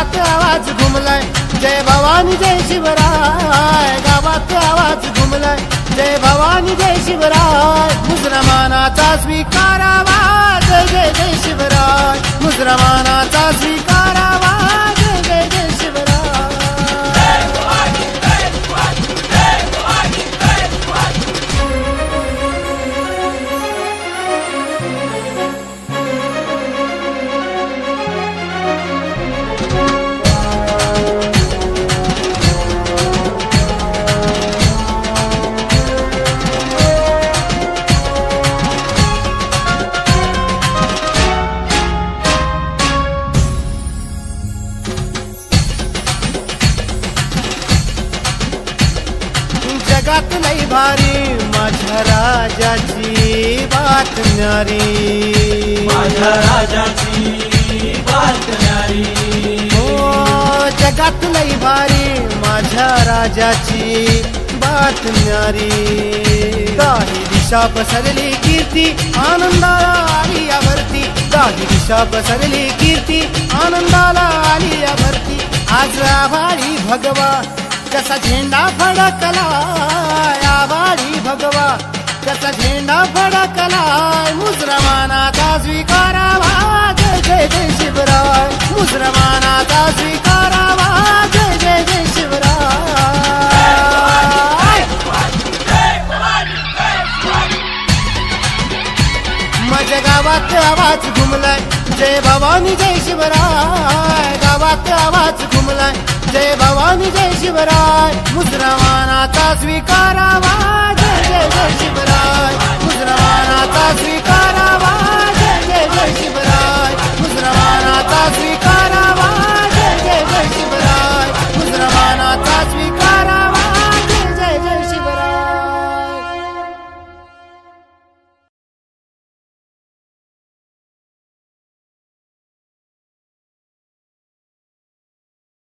गावात आवाज घुमलाय. जय भवानी जय शिवराय. गावात आवाज घुमलाय. जय भवानी जय शिवराय. मुसलमानाचा स्वीकारावा. जय जय जय शिवराय. मुसलमानाचा जगात लई भारी. माझ्या राजाची बातम्यारी माझ्या राजाची बातम्यारी हो जगात लई भारी. माझ्या राजाची बातम्यारी काही दिशा पसरली कीर्ती आनंदाला आली यावरती. काही दिशा पसरली कीर्ती आनंदाला आली यावरती. आज आभाळी भगवा कसा झेंडा फडकला. माझ्या गावात आवाज घुमलाय. जय भवानी जय शिवराय. गावात आवाज घुमलाय. जय भवानी जय शिवराय. मुद्रमानाचा स्वीकारावा. जय जय जय शिवराय.